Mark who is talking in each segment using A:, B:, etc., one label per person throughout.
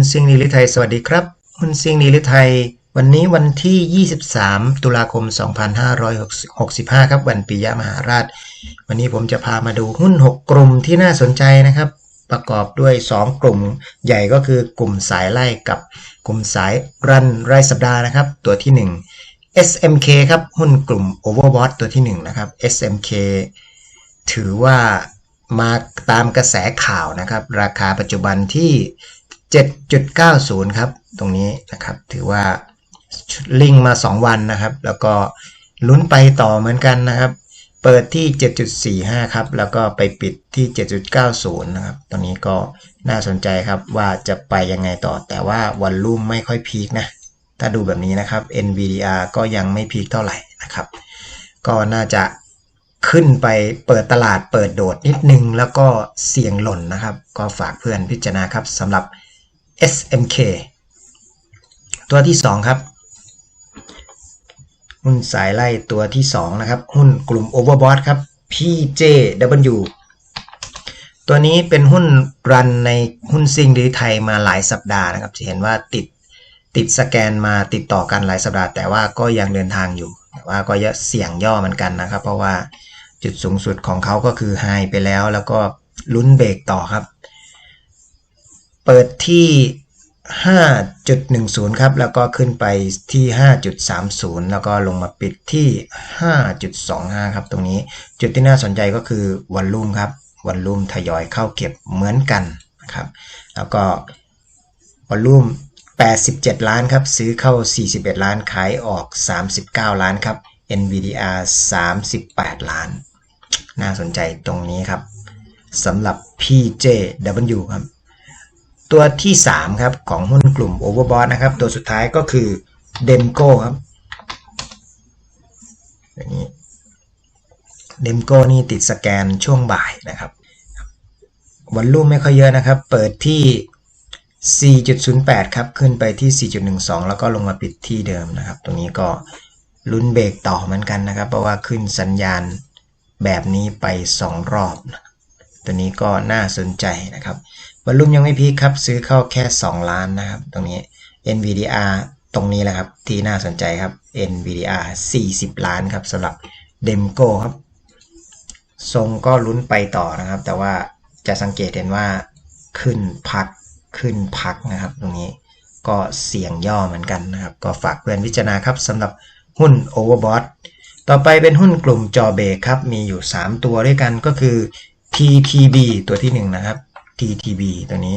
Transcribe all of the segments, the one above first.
A: นซิงนิลิไทยสวัสดีครับหุ้นซิงนิลิไทย วันนี้วันที่ 23 ตุลาคม 2565 ครับวันปิยมหาราช วันนี้ผมจะพามาดูหุ้น 6 กลุ่มที่น่าสนใจนะครับ ประกอบด้วย 2 กลุ่มใหญ่ก็คือกลุ่มสายไล่กับกลุ่มสายรันรายสัปดาห์นะครับ ตัวที่ 1 SMK ครับหุ้นกลุ่ม Overbought ตัวที่ 1 นะครับ SMK ถือว่ามาตามกระแสข่าวนะครับ ราคาปัจจุบันที่ 7.90 ครับ ตรงนี้นะครับ ถือว่าลิงมา 2 วันนะครับ แล้วก็ลุ้นไปต่อเหมือนกันนะครับ เปิดที่ 7.45 ครับ แล้วก็ไปปิดที่ 7.90 นะครับ ตรงนี้ก็น่าสนใจครับว่าจะไปยังไงต่อ แต่ว่าวันลุ่มไม่ค่อยพีคนะ ถ้าดูแบบนี้นะครับ NVDR ก็ยังไม่พีคเท่าไหร่นะครับ ก็น่าจะขึ้นไปเปิดตลาดเปิดโดดนิดนึง แล้วก็เสี่ยงหล่นนะครับ ก็ฝากเพื่อนพิจารณาครับสำหรับ SMK ตัวที่ 2 ครับ หุ้นสายไล่ตัวที่ 2 นะครับ หุ้นกลุ่ม Overbought ครับ PJW ตัวนี้เป็นหุ้นรันในหุ้นซิงดีไทยมาหลายสัปดาห์นะครับจะเห็นว่าติดติดสแกนมาติดต่อกันหลายสัปดาห์ แต่ว่าก็ยังเดินทางอยู่แต่ว่าก็เสี่ยงย่อเหมือนกันนะครับ เพราะว่าจุดสูงสุดของเขาก็คือไฮไปแล้ว แล้วก็ลุ้นเบรกต่อครับ เปิดที่ 5.10 ครับ แล้วก็ขึ้นไปที่ 5.30 แล้วก็ลงมาปิดที่ 5.25 ครับ ตรงนี้จุดที่น่าสนใจก็คือวันลุ่มครับวันลุ่มทยอยเข้าเก็บเหมือนกันนะครับ แล้วก็วันลุ่ม87 ล้านครับ ซื้อเข้า 41 ล้าน ขายออก 39 ล้านครับ NVDR 38 ล้าน น่าสนใจตรงนี้ครับสำหรับ PJW ครับ ตัวที่ 3 ครับ ของหุ้นกลุ่ม Overbought นะครับ ตัวสุดท้ายก็คือ Demco ครับอย่างนี้นี่ติดสแกนช่วงบ่ายนะครับวันรุ่มไม่ค่อยเยอะนะครับ เปิดที่ 4.08 ครับ ขึ้นไปที่ 4.12 แล้วก็ลงมาปิดที่เดิมนะครับ ตรงนี้ก็ลุ้นเบรกต่อเหมือนกันนะครับ เพราะว่าขึ้นสัญญาณแบบนี้ไป 2 รอบนะตัวนี้ก็น่าสนใจนะครับ วอลุ่มยังไม่พีคครับ ซื้อเข้าแค่ 2 ล้านนะครับ ตรงนี้ NVDR ตรงนี้แหละครับ ที่น่าสนใจครับ NVDR 40 ล้านครับสำหรับ Demco ครับ ทรงก็ลุ้นไปต่อนะครับ แต่ว่าจะสังเกตเห็นว่าขึ้นพักขึ้นพักนะครับ ตรงนี้ก็เสี่ยงย่อเหมือนกันนะครับ ก็ฝากเพื่อนพิจารณาครับสำหรับหุ้น Overbought ต่อไปเป็นหุ้นกลุ่มจอเบกครับ มีอยู่ 3 ตัวด้วยกันก็คือ TTB ตัวที่ 1 นะครับ TTB ตัวนี้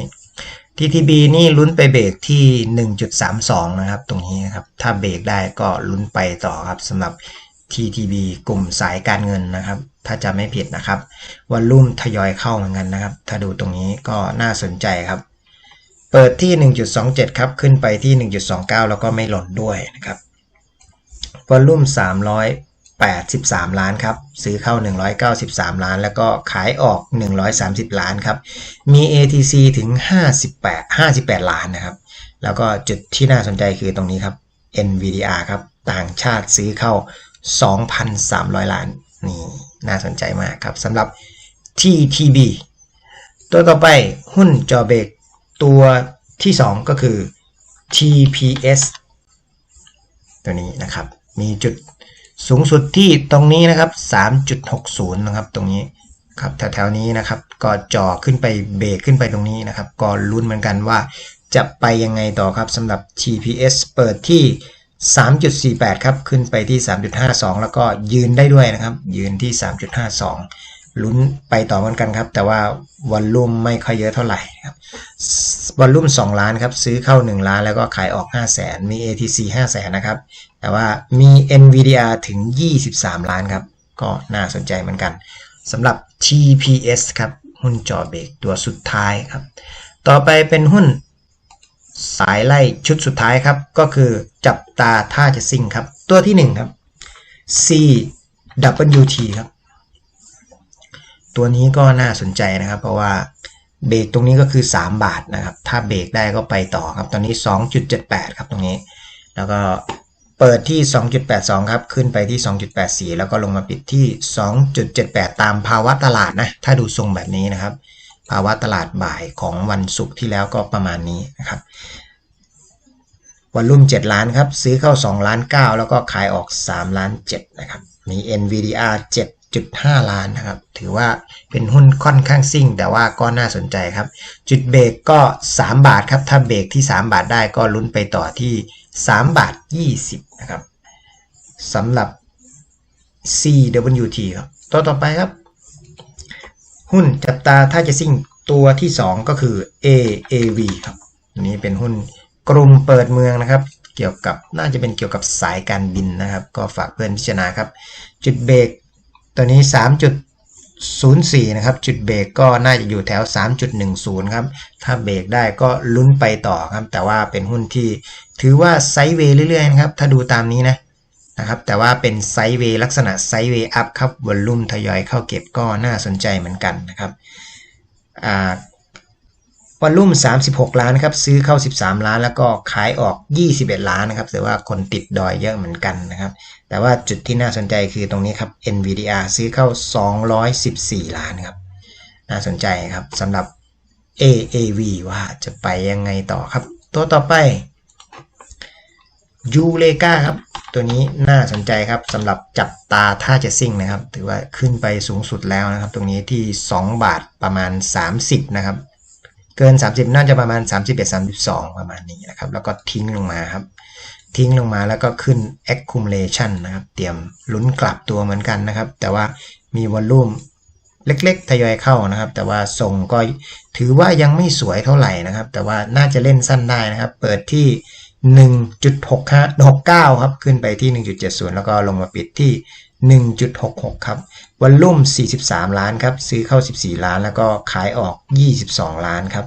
A: TTB นี่ลุ้นไปเบรกที่ 1.32 นะครับ ตรงนี้ครับ ถ้าเบรกได้ก็ลุ้นไปต่อครับสำหรับ TTB กลุ่มสายการเงินนะครับ ถ้าจะไม่ผิดนะครับวันรุ่มทยอยเข้าเหมือนกันนะครับ ถ้าดูตรงนี้ก็น่าสนใจครับ เปิดที่ 1.27 ครับ ขึ้นไปที่ 1.29 แล้วก็ไม่หล่นด้วยนะครับวอลลุ่ม 83 ล้านครับ ซื้อเข้า 193 ล้าน แล้วก็ขายออก 130 ล้านครับ มี ATC ถึง 58 58 ล้านนะครับ แล้วก็จุดที่น่าสนใจคือตรงนี้ครับ NVDR ครับ ต่างชาติซื้อเข้า 2,300 ล้าน นี่น่าสนใจมากครับสำหรับ TTB ตัวต่อไปหุ้นจอเบกตัวที่ 2 ก็คือ TPS ตัวนี้นะครับ มีจุด สูงสุดที่ตรงนี้นะครับ 3.60 นะครับ ตรงนี้ครับแถวๆนี้นะครับ ก็จ่อขึ้นไปเบรกขึ้นไปตรงนี้นะครับ ก็ลุ้นเหมือนกันว่า จะไปยังไงต่อครับสำหรับ TPS เปิดที่ 3.48 ครับขึ้นไปที่ 3.52 แล้วก็ยืนได้ด้วยนะครับ ยืนที่ 3.52 ลุ้นไปต่อเหมือนกันครับ แต่ว่าวอลลุ่มไม่ค่อยเยอะเท่าไหร่ครับวอลลุ่ม 2 ล้านครับ ซื้อเข้า 1 ล้านแล้วก็ขายออก 5 0 0 0 0 0 มี ATC 5 0 0 0 0 0 นะครับ แต่ว่ามี NVDR ถึง 23 ล้านครับ ก็น่าสนใจเหมือนกันสำหรับ TPS ครับ หุ้นจอเบรกตัวสุดท้ายครับ ต่อไปเป็นหุ้นสายไล่ชุดสุดท้ายครับ ก็คือจับตาท่าจะซิ่งครับ ตัวที่ 1 ครับ CWT ครับ ตัวนี้ก็น่าสนใจนะครับ เพราะว่าเบรกตรงนี้ก็คือ 3 บาทนะครับ ถ้าเบรกได้ก็ไปต่อครับ ตอนนี้ 2.78 ครับตรงนี้ แล้วก็ เปิดที่ 2.82 ครับ ขึ้นไปที่ 2.84 แล้วก็ลงมาปิดที่ 2.78 ตามภาวะตลาดนะ ถ้าดูทรงแบบนี้นะครับ ภาวะตลาดบ่ายของวันศุกร์ที่แล้วก็ประมาณนี้นะครับวันรุ่ม 7 ล้านครับ ซื้อเข้า 2 ล้าน 9 แล้วก็ขายออก 3 ล้าน 7 นะครับ มี NVDR 7.5 ล้านนะครับ ถือว่าเป็นหุ้นค่อนข้างซิ่ง แต่ว่าก็น่าสนใจครับ จุดเบรกก็ 3 บาทครับ ถ้าเบรกที่ 3 บาทได้ก็ลุ้นไปต่อที่ 3 บาท 20 นะครับสำหรับ CWT ครับ ตัวต่อไปครับ หุ้นจับตาถ้าจะซิ่งตัวที่ 2 ก็คือ AAV ครับนนี้เป็นหุ้นกลุ่มเปิดเมืองนะครับ เกี่ยวกับน่าจะเป็นเกี่ยวกับสายการบินนะครับ ก็ฝากเพื่อนพิจารณาครับ จุดเบรกตัวนี้ 0.4 นะครับ จุดเบรกก็น่าจะอยู่แถว 3.10 ครับ ถ้าเบรกได้ก็ลุ้นไปต่อครับ แต่ว่าเป็นหุ้นที่ถือว่าไซด์เวย์เรื่อยๆนะครับ ถ้าดูตามนี้นะนะครับ แต่ว่าเป็นไซด์เวย์ลักษณะไซด์เวย์อัพครับวอลลุ่มทยอยเข้าเก็บก็น่าสนใจเหมือนกันนะครับอ่า วอลลุ่ม 36 ล้านครับซื้อเข้า 13 ล้าน แล้วก็ขายออก 21 ล้านนะครับแต่ว่าคนติดดอยเยอะเหมือนกันนะครับ แต่ว่าจุดที่น่าสนใจคือตรงนี้ครับ NVDR ซื้อเข้า 214 ล้านครับ น่าสนใจครับสำหรับ AAV ว่าจะไปยังไงต่อครับ ตัวต่อไปยูเลกาครับ ตัวนี้น่าสนใจครับสำหรับจับตาท่าจะซิ่งนะครับ ถือว่าขึ้นไปสูงสุดแล้วนะครับ ตรงนี้ที่ 2 บาทประมาณ 30 นะครับ เกิน 30 น่าจะประมาณ 31 32 ประมาณนี้นะครับ แล้วก็ทิ้งลงมาครับ ทิ้งลงมาแล้วก็ขึ้น accumulation นะครับ เตรียมลุ้นกลับตัวเหมือนกันนะครับ แต่ว่ามีวอลลุ่มเล็ก ๆ ทยอยเข้านะครับ แต่ว่าทรงก็ถือว่ายังไม่สวยเท่าไหร่นะครับ แต่ว่าน่าจะเล่นสั้นได้นะครับ เปิดที่1.69ครับ ขึ้นไปที่ 1.70 แล้วก็ลงมาปิดที่ 1.66 ครับ วอลลุ่ม 43 ล้านครับ ซื้อเข้า 14 ล้าน แล้วก็ขายออก 22 ล้านครับ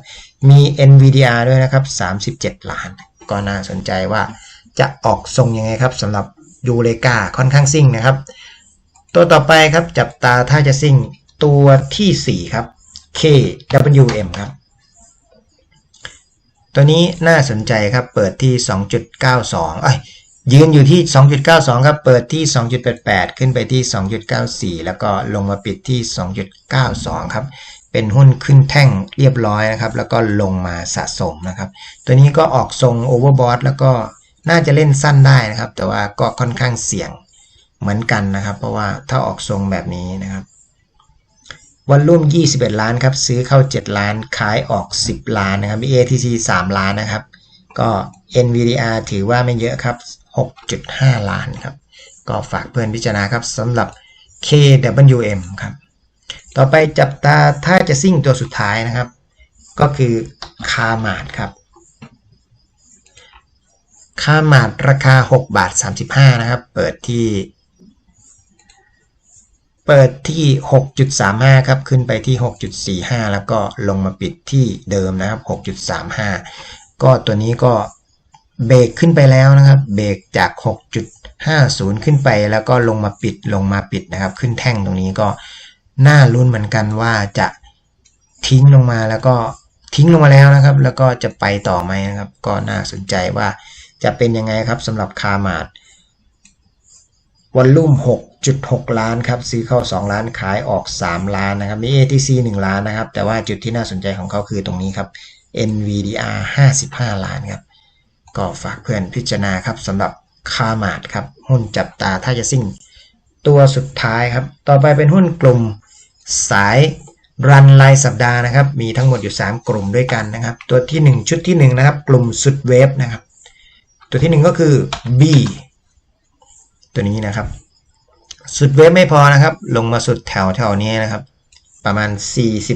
A: มี NVDR ด้วยนะครับ 37 ล้าน ก็น่าสนใจว่าจะออกทรงยังไงครับสำหรับยูเลกาค่อนข้างซิ่งนะครับ ตัวต่อไปครับจับตาถ้าจะซิ่งตัวที่ 4 ครับ KWM ครับ ตัวนี้น่าสนใจครับเปิดที่ 2.92 เอ้ย ยืนอยู่ที่ 2.92 ครับ เปิดที่ 2.88 ขึ้นไปที่ 2.94 แล้วก็ลงมาปิดที่ 2.92 ครับ เป็นหุ้นขึ้นแท่งเรียบร้อยนะครับ แล้วก็ลงมาสะสมนะครับ ตัวนี้ก็ออกทรงโอเวอร์บอทแล้วก็น่าจะเล่นสั้นได้นะครับ แต่ว่าก็ค่อนข้างเสี่ยงเหมือนกันนะครับ เพราะว่าถ้าออกทรงแบบนี้นะครับวันรุ่ม 21 ล้านครับ ซื้อเข้า 7 ล้าน ขายออก 10 ล้านนะครับ ATC 3 ล้านนะครับ ก็ NVDR ถือว่าไม่เยอะครับ 6.5 ล้านครับ ก็ฝากเพื่อนพิจารณาครับสำหรับ KWM ครับ ต่อไปจับตาถ้าจะซิ่งตัวสุดท้ายนะครับ ก็คือคามาดครับคามาดราคา 6 บาท 35 นะครับ เปิดที่ เปิดที่ 6.35 ครับ ขึ้นไปที่ 6.45 แล้วก็ลงมาปิดที่เดิมนะครับ 6.35 ก็ตัวนี้ก็เบรกขึ้นไปแล้วนะครับ เบรกจาก 6.50 ขึ้นไปแล้วก็ลงมาปิดลงมาปิดนะครับ ขึ้นแท่งตรงนี้ก็น่าลุ้นเหมือนกันว่าจะทิ้งลงมาแล้วก็ทิ้งลงมาแล้วนะครับ แล้วก็จะไปต่อไหมนะครับ ก็น่าสนใจว่าจะเป็นยังไงครับสำหรับคาร์มาดวอลลุ่ม 6.6 ล้านครับ ซื้อเข้า 2 ล้านขายออก 3 ล้านนะครับมี ATC 1 ล้านนะครับ แต่ว่าจุดที่น่าสนใจของเขาคือตรงนี้ครับ NVDR 55 ล้านครับ ก็ฝากเพื่อนพิจารณาครับสำหรับคามาดครับ หุ้นจับตาถ้าจะซิ่ง ตัวสุดท้ายครับ ต่อไปเป็นหุ้นกลุ่มสายรันรายสัปดาห์นะครับ มีทั้งหมดอยู่ 3 กลุ่มด้วยกันนะครับ ตัวที่ 1 ชุดที่ 1 นะครับ กลุ่มสุดเวฟนะครับ ตัวที่ 1 ก็คือ B ตัวนี้นะครับ สุดเวฟไม่พอนะครับ ลงมาสุดแถวแถวนี้นะครับ ประมาณ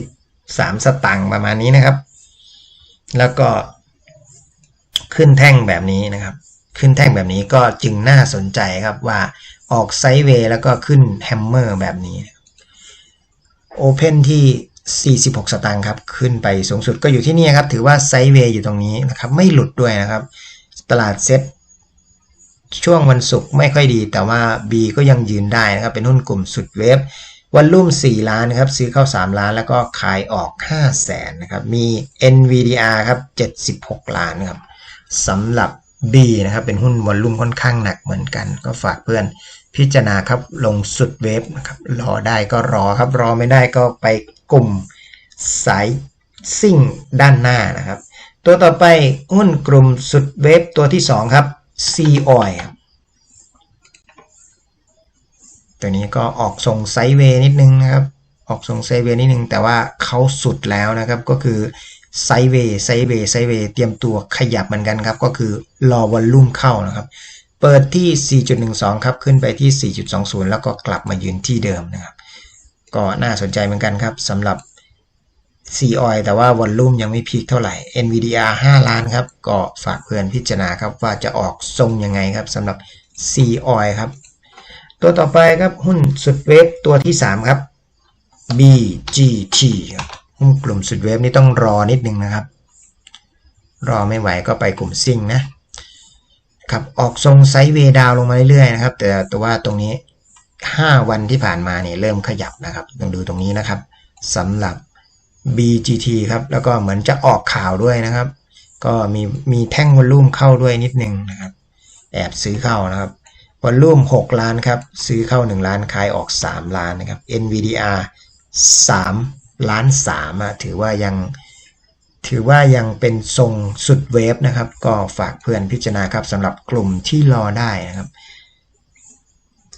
A: 43 สตังค์ประมาณนี้นะครับ แล้วก็ขึ้นแท่งแบบนี้นะครับ ขึ้นแท่งแบบนี้ก็จึงน่าสนใจครับว่าออกไซด์เวย์แล้วก็ขึ้นแฮมเมอร์แบบนี้โอเพนที่ 46 สตางค์ครับ ขึ้นไปสูงสุดก็อยู่ที่นี่ครับ ถือว่าไซด์เวย์อยู่ตรงนี้นะครับ ไม่หลุดด้วยนะครับ ตลาดเซ็ตช่วงวันศุกร์ไม่ค่อยดี แต่ว่า B ก็ยังยืนได้นะครับ เป็นหุ้นกลุ่มสุดเวฟ วันรุ่ม 4 ล้านครับซื้อเข้า 3 ล้าน แล้วก็ขายออก 5 0 0แสนนะครับมี NVDR ครับ 76 ล้านครับสำหรับ B นะครับเป็นหุ้นวอลลุ่มค่อนข้างหนักเหมือนกัน ก็ฝากเพื่อนพิจารณาครับลงสุดเวฟนะครับรอได้ก็รอครับรอไม่ได้ก็ไปกลุ่มสายซิ่งด้านหน้านะครับ ตัวต่อไปหุ้นกลุ่มสุดเวฟตัวที่ 2 ครับ C Oil ครับ ตัวนี้ก็ออกทรงไซด์เวย์นิดนึงนะครับ ออกทรงไซด์เวย์นิดนึง แต่ว่าเขาสุดแล้วนะครับ ก็คือไซด์เวย์ไซด์เวย์ไซด์เวย์เตรียมตัวขยับเหมือนกันครับ ก็คือรอวอลลุ่มเข้านะครับ เปิดที่ 4.12 ครับ ขึ้นไปที่ 4.20 แล้วก็กลับมายืนที่เดิมนะครับ ก็น่าสนใจเหมือนกันครับสำหรับ C oil แต่ว่าวอลลุ่มยังไม่พีคเท่าไหร่ NVDR 5 ล้านครับ ก็ฝากเพื่อนพิจารณาครับว่าจะออกทรงยังไงครับสำหรับ C oil ครับ ตัวต่อไปครับหุ้นสุดเวฟตัวที่ 3 ครับ BGT ครับหุ้นกลุ่มสุดเวฟนี่ต้องรอนิดนึงนะครับ รอไม่ไหวก็ไปกลุ่มซิ่งนะครับออกทรงไซด์เวดาวลงมาเรื่อยๆนะครับ แต่แต่ว่าตรงนี้ 5 วันที่ผ่านมาเนี่ยเริ่มขยับนะครับต้องดูตรงนี้นะครับสำหรับ BGT ครับแล้วก็เหมือนจะออกข่าวด้วยนะครับ ก็มีมีแท่งวอลลุ่มเข้าด้วยนิดนึงนะครับ แอบซื้อเข้านะครับ วอลลุ่ม6ล้านครับ ซื้อเข้า 1 ล้าน ขายออก 3 ล้านนะครับ NVDR 3 ล้าน3อะถือว่ายังถือว่ายังเป็นทรงสุดเวฟนะครับ ก็ฝากเพื่อนพิจารณาครับสำหรับกลุ่มที่รอได้นะครับ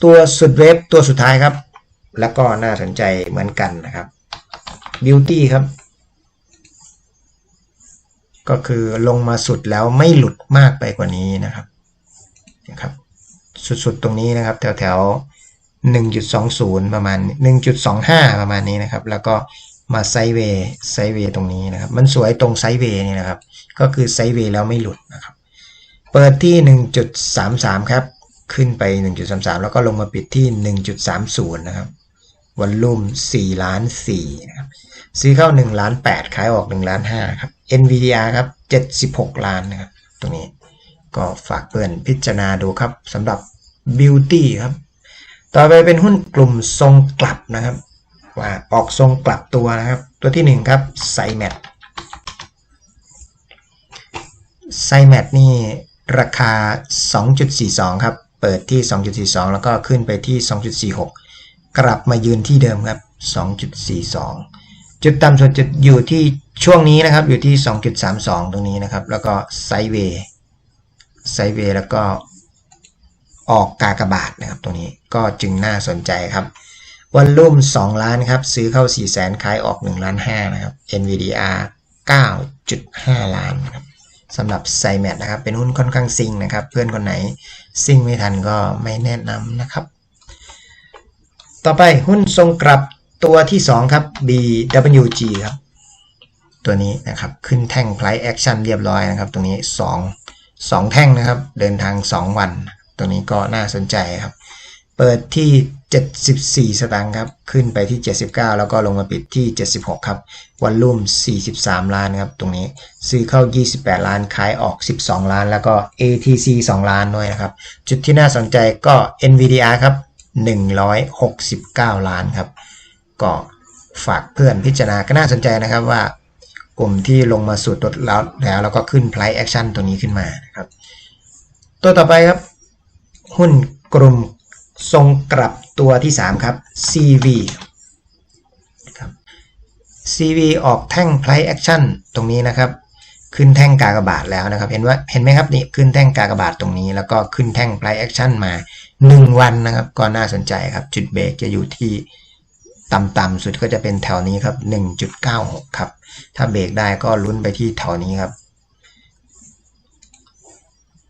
A: ตัวสุดเวฟตัวสุดท้ายครับ แล้วก็น่าสนใจเหมือนกันนะครับ Beauty ครับ ก็คือลงมาสุดแล้วไม่หลุดมากไปกว่านี้นะครับนะครับ สุดๆตรงนี้นะครับ แถวแถว1.20 ประมาณ 1.25 ประมาณนี้นะครับ แล้วก็มาไซเวย์ไซเวย์ตรงนี้นะครับ มันสวยตรงไซเวย์นี่นะครับ ก็คือไซเวย์แล้วไม่หลุดนะครับ เปิดที่ 1.33 ครับ ขึ้นไป 1.33 แล้วก็ลงมาปิดที่ 1.30 นะครับวอลลุ่ม4ล้าน4นะครับ ซื้อเข้า1ล้าน8ขายออก1ล้าน5ครับ NVDR ครับ 76 ล้านนะครับ ตรงนี้ ก็ฝากเพื่อนพิจารณาดูครับสำหรับ Beauty ครับ ต่อไปเป็นหุ้นกลุ่มทรงกลับนะครับ ว่าออกทรงกลับตัวนะครับ ตัวที่ 1 ครับไซแมทไซแมทนี่ราคา 2.42 ครับ เปิดที่ 2.42 แล้วก็ขึ้นไปที่ 2.46 กลับมายืนที่เดิมครับ 2.42 จุดต่ำสุดจุดอยู่ที่ช่วงนี้นะครับ อยู่ที่ 2.32 ตรงนี้นะครับ แล้วก็ไซเวย์ไซเวย์แล้วก็ ออกกากบาทนะครับตรงนี้ก็จึงน่าสนใจครับวอลลุ่ม 2 ล้านครับซื้อเข้า 4 0 0แสนขายออก 1 ล้าน5นะครับ NVDR 9.5 ล้านครับสำหรับไซแมทนะครับ เป็นหุ้นค่อนข้างซิงนะครับ เพื่อนคนไหนซิงไม่ทันก็ไม่แนะนำนะครับ ต่อไปหุ้นทรงกลับตัวที่ 2 ครับ BWG ครับ ตัวนี้นะครับ ขึ้นแท่ง price action เรียบร้อยนะครับ ตรงนี้ 2 2 แท่งนะครับ เดินทาง 2 วัน ตัวนี้ก็น่าสนใจครับ เปิดที่ 74 สตางค์ครับ ขึ้นไปที่ 79 แล้วก็ลงมาปิดที่ 76 ครับวอลลุ่ม 43 ล้านครับ ตรงนี้ ซื้อเข้า 28 ล้าน ขายออก 12 ล้าน แล้วก็ ATC 2 ล้านด้วยนะครับ จุดที่น่าสนใจก็ NVDR ครับ 169 ล้านครับ ก็ฝากเพื่อนพิจารณาก็น่าสนใจนะครับว่ากลุ่มที่ลงมาสุดแล้วแล้วแล้วก็ขึ้น price action ตัวนี้ขึ้นมานะครับ ตัวต่อไปครับ หุ้นกลุ่มทรงกลับตัวที่ 3 ครับ CV ครับ CV ออกแท่ง price action ตรงนี้นะครับ ขึ้นแท่งกากบาทแล้วนะครับ เห็นว่าเห็นไหมครับนี่ขึ้นแท่งกากบาทตรงนี้ แล้วก็ขึ้นแท่ง price action มา 1 วันนะครับ ก็น่าสนใจครับ จุดเบรกจะอยู่ที่ต่ำๆสุดก็จะเป็นแถวนี้ครับ 1.96 ครับ ถ้าเบรกได้ก็ลุ้นไปที่แถวนี้ครับ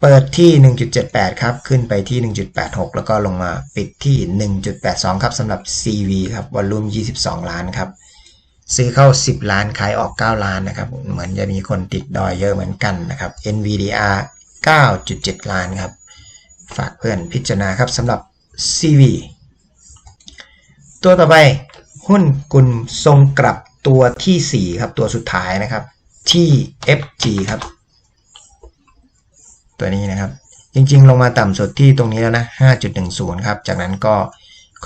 A: เปิดที่ 1.78 ครับ ขึ้นไปที่ 1.86 แล้วก็ลงมาปิดที่ 1.82 ครับสำหรับ CV ครับวอลลุ่ม 22 ล้านครับ ซื้อเข้า 10 ล้าน ขายออก 9 ล้านนะครับ เหมือนจะมีคนติดดอยเยอะเหมือนกันนะครับ NVDR 9.7 ล้านครับ ฝากเพื่อนพิจารณาครับสำหรับ CV ตัวต่อไปหุ้นกลุ่มทรงกลับตัวที่ 4 ครับ ตัวสุดท้ายนะครับที่ FG ครับ ตัวนี้นะครับ จริงๆ ลงมาต่ำสุดที่ตรงนี้แล้วนะ 5.10 ครับ จากนั้นก็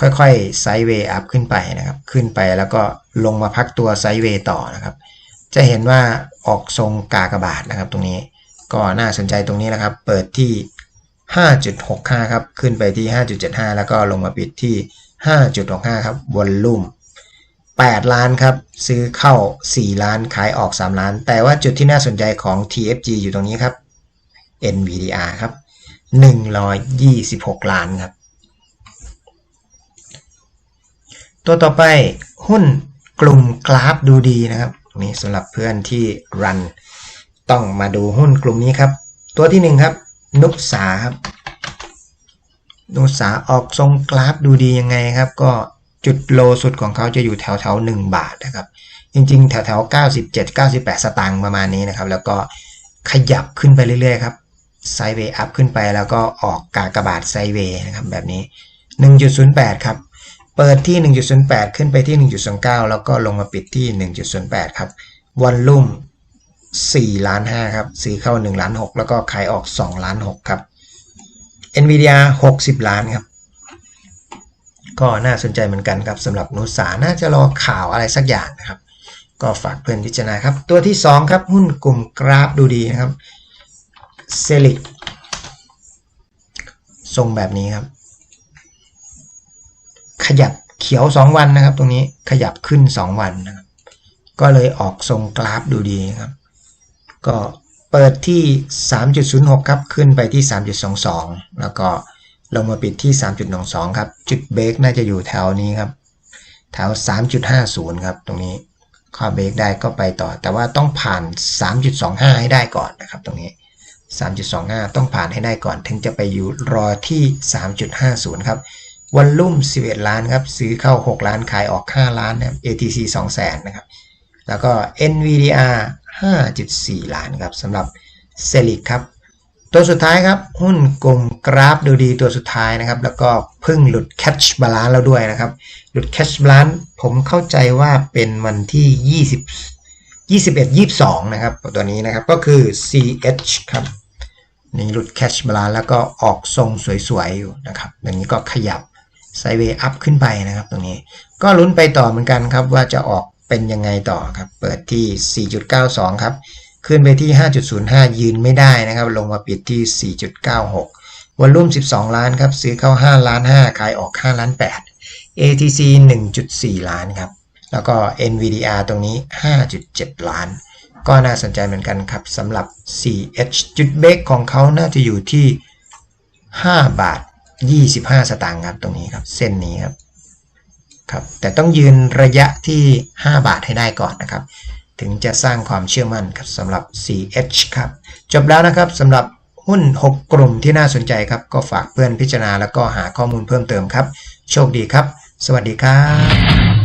A: ค่อยๆไซด์เวย์อัพขึ้นไปนะครับ ขึ้นไปแล้วก็ลงมาพักตัวไซด์เวย์ต่อนะครับ จะเห็นว่าออกทรงกากบาทนะครับ ตรงนี้ก็น่าสนใจตรงนี้นะครับ เปิดที่ 5.65 ครับ ขึ้นไปที่ 5.75 แล้วก็ลงมาปิดที่ 5.65 ครับวอลลุ่ม8 ล้านครับ ซื้อเข้า 4 ล้านขายออก 3 ล้าน แต่ว่าจุดที่น่าสนใจของ TFG อยู่ตรงนี้ครับ NVDR ครับ 126 ล้านครับ ตัวต่อไปหุ้นกลุ่มกราฟดูดีนะครับนี่สำหรับเพื่อนที่รันต้องมาดูหุ้นกลุ่มนี้ครับ ตัวที่หนึ่งครับ นุกสาครับ นุกสาออกทรงกราฟดูดียังไงครับ ก็จุดโลสุดของเขาจะอยู่แถวแถวหนึ่งบาทนะครับ จริงๆ แถวแถว97 98สตางค์ประมาณนี้นะครับ แล้วก็ขยับขึ้นไปเรื่อยๆครับ ไซเวย์อัพขึ้นไปแล้วก็ออกกากบาทไซเวย์นะครับแบบนี้ 1.08 ครับ เปิดที่ 1.08 ขึ้นไปที่ 1.29 แล้วก็ลงมาปิดที่ 1.08 ครับวันลุ่ม4ล้าน5ครับซื้อเข้า1ล้าน6แล้วก็ขายออก2ล้าน6ครับ NVIDIA 60 ล้านครับ ก็น่าสนใจเหมือนกันครับสำหรับนุสาน่าจะรอข่าวอะไรสักอย่างนะครับ ก็ฝากเพื่อนพิจารณาครับ ตัวที่ 2 ครับ หุ้นกลุ่มกราฟดูดีนะครับ เซลิกทรงแบบนี้ครับ ขยับเขียว 2 วันนะครับ ตรงนี้ขยับขึ้น 2 วันนะครับก็เลยออกทรงกราฟดูดีครับ ก็เปิดที่ 3.06 ครับ ขึ้นไปที่ 3.22 แล้วก็ลงมาปิดที่ 3.12 ครับ จุดเบรกน่าจะอยู่แถวนี้ครับ แถว 3.50 ครับ ตรงนี้ข้อเบรกได้ก็ไปต่อ แต่ว่าต้องผ่าน 3.25 ให้ได้ก่อนนะครับ ตรงนี้ 3.25 ต้องผ่านให้ได้ก่อนถึงจะไปอยู่รอที่ 3.50 ครับวันลุ่ม 11 ล้านครับ ซื้อเข้า 6 ล้าน ขายออก 5 ล้านนะครับ ATC 2แสนนะครับ แล้วก็ NVDR 5.4 ล้านครับสำหรับเซลิกครับ ตัวสุดท้ายครับ หุ้นกลุ่มกราฟดูดีตัวสุดท้ายนะครับ แล้วก็เพิ่งหลุด Catch Balance แล้วด้วยนะครับ หลุด Catch Balance ผมเข้าใจว่าเป็นวันที่ 20 21 22 นะครับ ตัวนี้นะครับ ก็คือ CH ครับ นี่หลุด Catch Balance แล้วก็ออกทรงสวยๆอยู่นะครับอย่างนี้ก็ขยับไซเวย์อัพขึ้นไปนะครับตรงนี้ ก็ลุ้นไปต่อเหมือนกันครับว่าจะออกเป็นยังไงต่อครับ เปิดที่ 4.92 ครับ ขึ้นไปที่ 5.05 ยืนไม่ได้นะครับ ลงมาปิดที่ 4.96วอลลุ่ม 12 ล้านครับ ซื้อเข้า 5 ล้าน 5 ขายออก 5 ล้าน 8 ATC 1.4 ล้านครับ แล้วก็ NVDR ตรงนี้ 5.7 ล้าน ก็น่าสนใจเหมือนกันครับสำหรับ CH จุดเบรกของเขาน่าจะอยู่ที่ 5 บาท 25 สตางค์ครับตรงนี้ครับ เส้นนี้ครับครับ แต่ต้องยืนระยะที่ 5 บาทให้ได้ก่อนนะครับ ถึงจะสร้างความเชื่อมั่นครับสำหรับ CH ครับ จบแล้วนะครับสำหรับหุ้น 6 กลุ่มที่น่าสนใจครับ ก็ฝากเพื่อนพิจารณาแล้วก็หาข้อมูลเพิ่มเติมครับ โชคดีครับ สวัสดีครับ